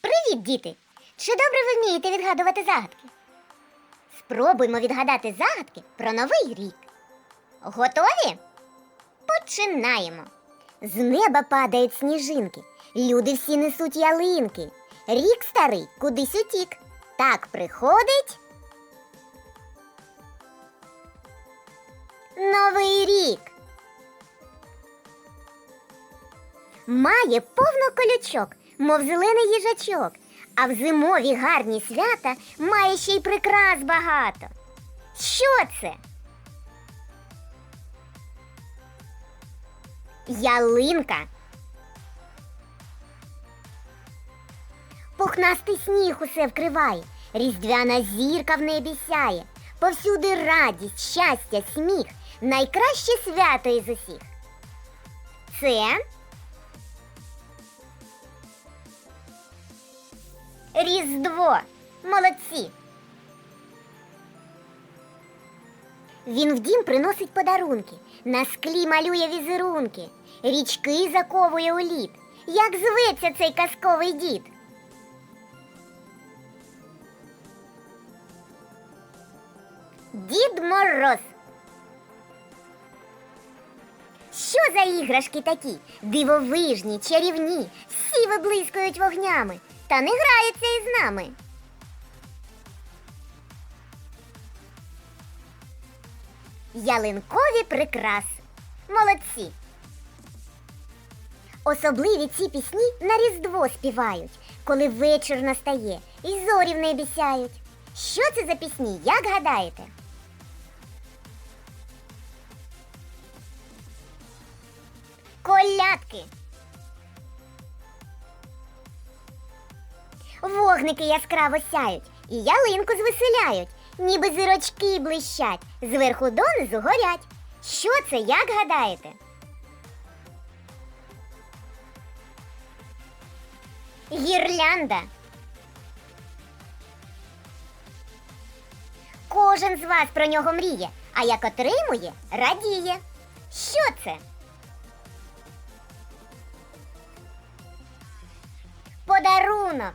Привіт, діти! Чи добре ви вмієте відгадувати загадки? Спробуймо відгадати загадки про новий рік. Готові? Починаємо. З неба падають сніжинки, люди всі несуть ялинки. Рік старий кудись утік. Так приходить. Новий рік. Має повно колючок, мов зелений їжачок, а в зимові гарні свята має ще й прикрас багато. Що це? Ялинка. Пухнастий сніг усе вкриває, різдвяна зірка в небі сяє. Повсюди радість, щастя, сміх, найкраще свято із усіх. Це Різдво. Молодці. Він в дім приносить подарунки, на склі малює візерунки, річки заковує у лід. Як зветься цей казковий дід? Дід Мороз. Що за іграшки такі? Дивовижні, чарівні, всі виблискують вогнями, та не граються із нами. Ялинкові прикраси. Молодці. Особливі ці пісні на Різдво співають, коли вечір настає і зорі в небі сяють. Що це за пісні, як гадаєте? Колядки. Вогники яскраво сяють і ялинку звеселяють, ніби зірочки блищать, зверху донизу горять. Що це, як гадаєте? Гірлянда. Кожен з вас про нього мріє, а як отримує, радіє. Що це? Подарунок.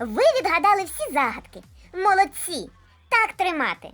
Ви відгадали всі загадки. Молодці. Так тримати.